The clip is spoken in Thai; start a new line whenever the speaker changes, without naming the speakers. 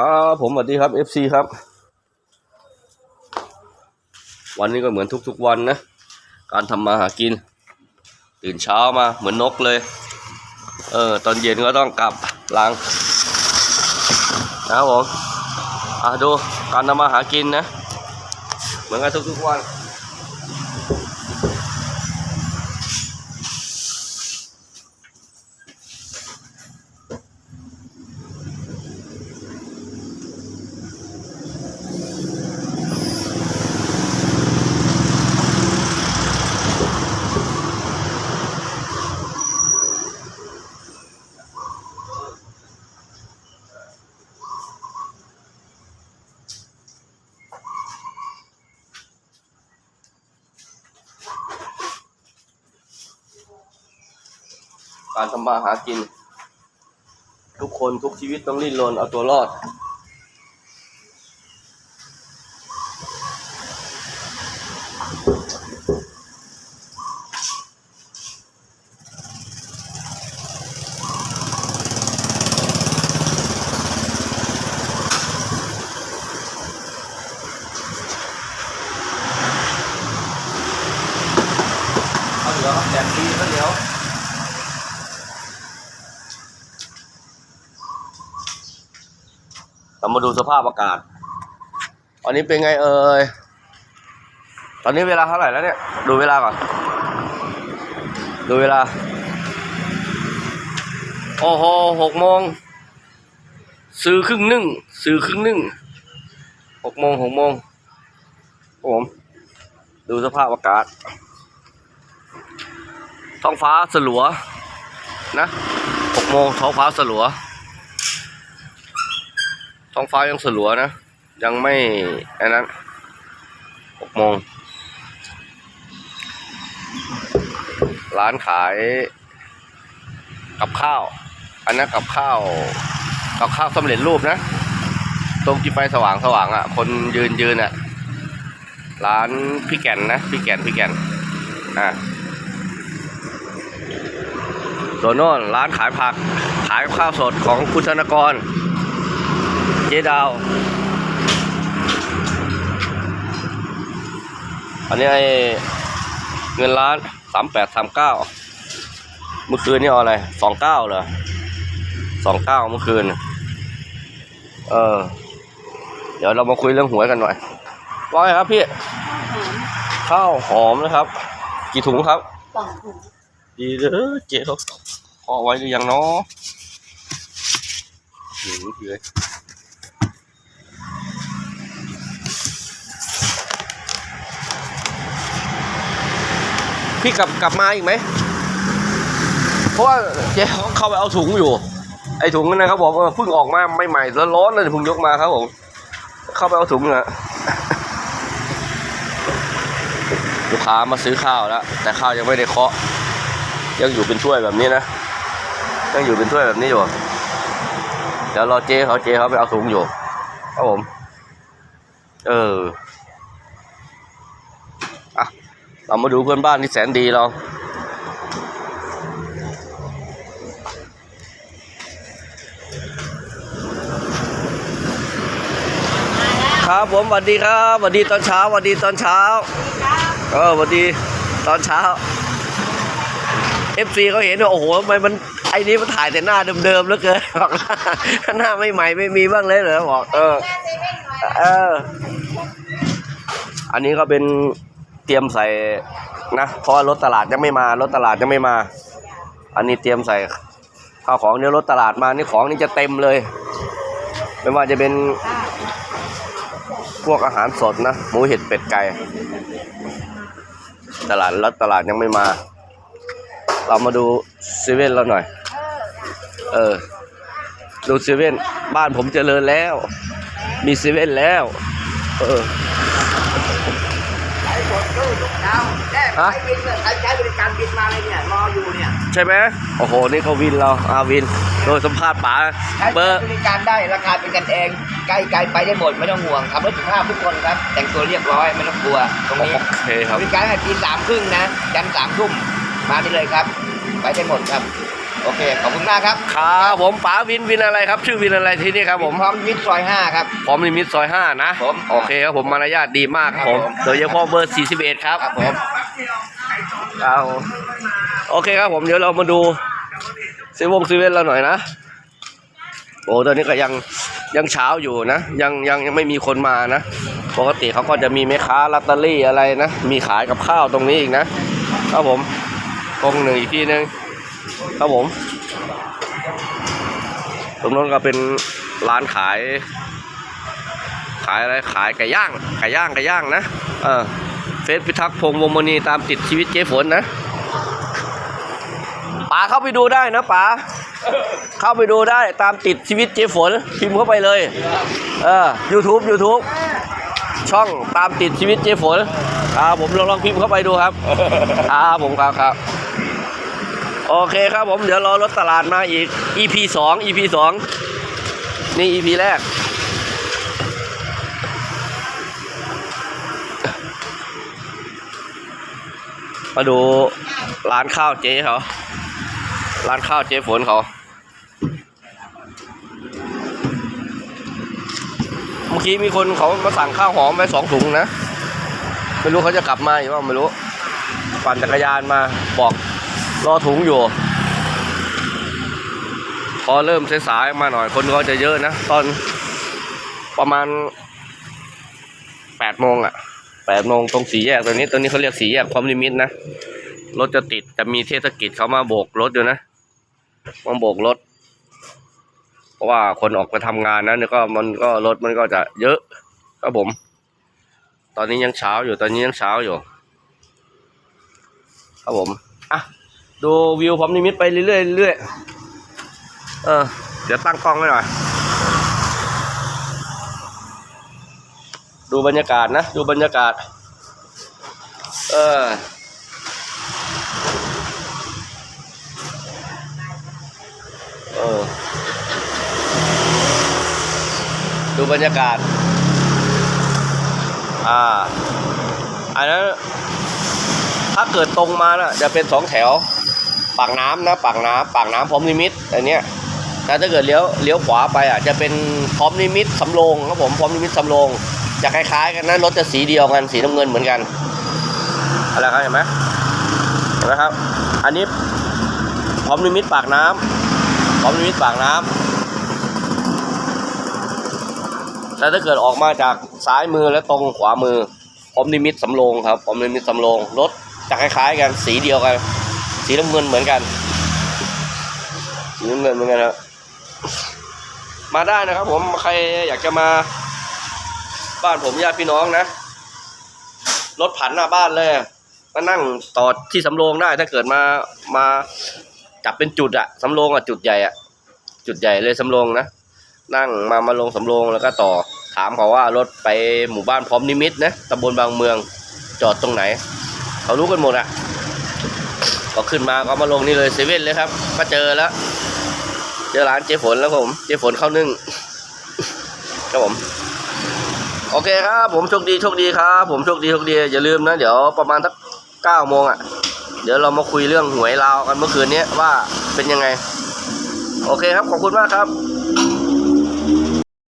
ครับผมสวัสดีครับ FC ครับ วันนี้ก็เหมือนทุกๆวันนะ การทำมาหากิน ตื่นเช้ามาเหมือนนกเลย เออ ตอนเย็นก็ต้องกลับล้างนะครับผมอะดูการทำมาหากินนะ เหมือนกันทุกๆวัน การทำมาหากิน ทุกคนทุกชีวิตต้องริ้นรนเอาตัวรอด เอาเดี๋ยวแดดดีแล้วเดี๋ยว เรามาดูสภาพอากาศตอนนี้เป็นไงเอ่ย ตอนนี้เวลาเท่าไหร่แล้วเนี่ย ดูเวลาก่อน ดูเวลา โอ้โหหกโมงซื้อครึ่งหนึ่งซื้อครึ่งหนึ่งหกโมงหกโมงผมดูสภาพอากาศ ท้องฟ้าสลัว นะหกโมงท้องฟ้าสลัว ท้องฟ้ายังสลัวนะ ยังไม่อันนั้นหกโมง ร้านขายกับข้าว อันนั้นกับข้าว กับข้าวสำเร็จรูปนะตรงที่ไฟสว่างสว่างอะ คนยืนยืนอะ ร้านพี่แก่นนะ พี่แก่นพี่แก่นอ่าส่วนโน่นร้านขายผัก ขายข้าวสดของคุณธนกร เจ๊ดาวอันนี้ไอ้เงินล้านสามแปดสามเก้าเมื่อคืนนี่เอาอะไรสองเก้าเหรอสองเก้าเมื่อคืน เออ เดี๋ยวเรามาคุยเรื่องหวยกันหน่อยว่าไงครับพี่ ข้าวหอมนะครับ กี่ถุงครับ
สองถุง
ดีเด้อเจ๊เขาพอไว้หรือยังเนาะหืมเลย พี่กลับกลับมาอีกไหม เพราะว่าเจ๊เขาเข้าไปเอาถุงอยู่ ไอ้ถุงนั่นนะครับบอกว่าเพิ่งออกมาไม่ใหม่แล้วร้อนเลยเพิ่งยกมาครับผมเข้าไปเอาถุงนะลูกค้ามาซื้อข้าวแล้ว แต่ข้าวยังไม่ได้เคาะ ยังอยู่เป็นถ้วยแบบนี้นะยังอยู่เป็นถ้วยแบบนี้อยู่เดี๋ยวรอเจ๊เขาเจ๊เขาไปเอาถุงอยู่ครับผม เอออะ เรามาดูเพื่อนบ้านที่แสนดีเราครับผมสวัสดีครับสวัสดีตอนเช้าสวัสดีตอนเช้าเออสวัสดีตอนเช้าเอฟซีเขาเห็นว่าโอ้โหทำไมมันไอ้นี้มันถ่ายแต่หน้าเดิมๆแล้วเกินบอกหน้าไม่ใหม่ไม่มีบ้างเลยเหรอบอกเออเออ อันนี้ก็เป็น เตรียมใส่นะเพราะรถตลาดยังไม่มารถตลาดยังไม่มา อันนี้เตรียมใส่ข้าวของเดี๋ยวรถตลาดมานี่ของนี่จะเต็มเลย ไม่ว่าจะเป็นพวกอาหารสดนะหมูเห็ดเป็ดไก่ตลาดรถตลาดยังไม่มา เรามาดูเซเว่นเราหน่อย เออ ดูเซเว่นบ้านผมเจริญแล้ว มีเซเว่นแล้ว เออ
ใช้หมดตู้ทุกเช้าแค่
ฮะ
ใช้บินเนี่ยใช้ใช้บริการบินมาเลยเนี่ยรออยู่เนี่ย
ใช่ไหมโอ้โห นี่เขาวินเราอาวิน โดยสัมภาษณ์ป๋า
ใช้
เบอร์
บริการได้ราคาเป็นกันเองใกล้ไกลไปได้หมดไม่ต้องห่วงขับรถสุภาพทุกคนครับ แต่งตัวเรียบร้อยไม่ต้องกลัวตรงนี้
โอเคครับ
บริการให้ตีสามครึ่งนะยันสามทุ่มมาได้เลยครับ ไปได้หมดครับ โอเค ขอบคุณมากครับ
ครับผมป๋าวินวินอะไรครับ ชื่อวินอะไรที่นี่ครับผม
พร้อมวิทย์ซอยห้าครับ
พร้อมลิมิตซอยห้านะ
ผม
โอเคครับผมมารยาทดีมากครับผม
ครับผม
โดยเฉพาะเบอร์ 41 ครับ
ครับผม
ครับผมโอเคครับผมเดี๋ยวเรามาดูเซเวงซีเว่นเราหน่อยนะ โอ้ตอนนี้ก็ยังยังเช้าอยู่นะ ยังยังยังไม่มีคนมานะ ปกติเขาก็จะมีแม่ค้าลอตเตอรี่อะไรนะ มีขายกับข้าวตรงนี้อีกนะครับผมตรงหนึ่งอีกที่หนึ่ง ครับผม ตรงนั้นก็เป็นร้านขาย ขายอะไรขายไก่ย่างไก่ย่างไก่ย่างนะเออเฟซพิทักษ์พงษ์วงมณีตามติดชีวิตเจ๊ฝนนะป๋าเข้าไปดูได้นะป๋าเข้าไปดูได้ตามติดชีวิตเจ๊ฝนพิมพ์เข้าไปเลยเออ YouTube YouTube ช่องตามติดชีวิตเจ๊ฝนอ่าผมลองลองพิมพ์เข้าไปดูครับครับผมครับครับ โอเคครับผมเดี๋ยวรอรถตลาดมาอีก EP สอง EP สองนี่ EP แรก มาดูร้านข้าวเจ๊เขาร้านข้าวเจ๊ฝนเขาเมื่อกี้มีคนเขามาสั่งข้าวหอมไปสองถุงนะ ไม่รู้เขาจะกลับมาหรือว่าไม่รู้ ปั่นจักรยานมาบอก รอถุงอยู่ พอเริ่มสายๆมาหน่อย คนก็จะเยอะนะ ตอนประมาณแปดโมงอะแปดโมงตรงสีแยกตรงนี้ตรงนี้เขาเรียกสีแยกความลิมิตนะ รถจะติดจะมีเทศกิจเขามาโบกรถอยู่นะมาโบกรถ เพราะว่าคนออกไปทำงานนะเนี่ยก็มันก็รถมันก็จะเยอะครับผม ตอนนี้ยังเช้าอยู่ตอนนี้ยังเช้าอยู่ ครับผมอะ ดูวิวความลิมิตไปเรื่อยๆเรื่อยเออเดี๋ยวตั้งกล้องไว้หน่อย ดูบรรยากาศนะ ดูบรรยากาศ เออเออดูบรรยากาศ อ่า อันนั้น ถ้าเกิดตรงมาน่ะจะเป็นสองแถว ปากน้ำนะ ปากน้ำปากน้ำพร้อมลิมิตอันเนี้ยแต่ถ้าเกิดเลี้ยวเลี้ยวขวาไปอะจะเป็นพร้อมลิมิตสำโรงครับผมพร้อมลิมิตสำโรงจะคล้ายๆกันนะรถจะสีเดียวกันสีน้ำเงินเหมือนกันอะไรครับเห็นไหมเห็นไหมครับ อันนี้พร้อมลิมิตปากน้ำพร้อมลิมิตปากน้ำแต่ถ้าเกิดออกมาจากซ้ายมือและตรงขวามือพร้อมลิมิตสำโรงครับพร้อมลิมิตสำโรงรถ จะคล้ายๆกันสีเดียวกัน สีน้ำเงินเหมือนกันสีน้ำเงินเหมือนกันครับมาได้นะครับ ผมใครอยากจะมา บ้านผมญาติพี่น้องนะรถผันหน้าบ้านเลยมานั่งต่อที่สำโรงได้ ถ้าเกิดมามาจับเป็นจุดอะสำโรงอะจุดใหญ่อะจุดใหญ่เลยสำโรงนะนั่งมามาลงสำโรงแล้วก็ต่อถามเขาว่ารถไปหมู่บ้านพร้อมนิมิตนะตำบลบางเมืองจอดตรงไหน เขารู้กันหมดอะก็ขึ้นมาก็มาลงนี่เลยเซเว่นเลยครับ ก็เจอแล้ว เจอร้านเจฝนแล้วผมเจฝนข้าวนึ่งครับผม โอเคครับ ผมโชคดีโชคดีครับ ผมโชคดีโชคดีอย่าลืมนะ เดี๋ยวประมาณสักเก้าโมงอะ เดี๋ยวเรามาคุยเรื่องหวยลาวกันเมื่อคืนนี้ว่าเป็นยังไง โอเคครับขอบคุณมากครับ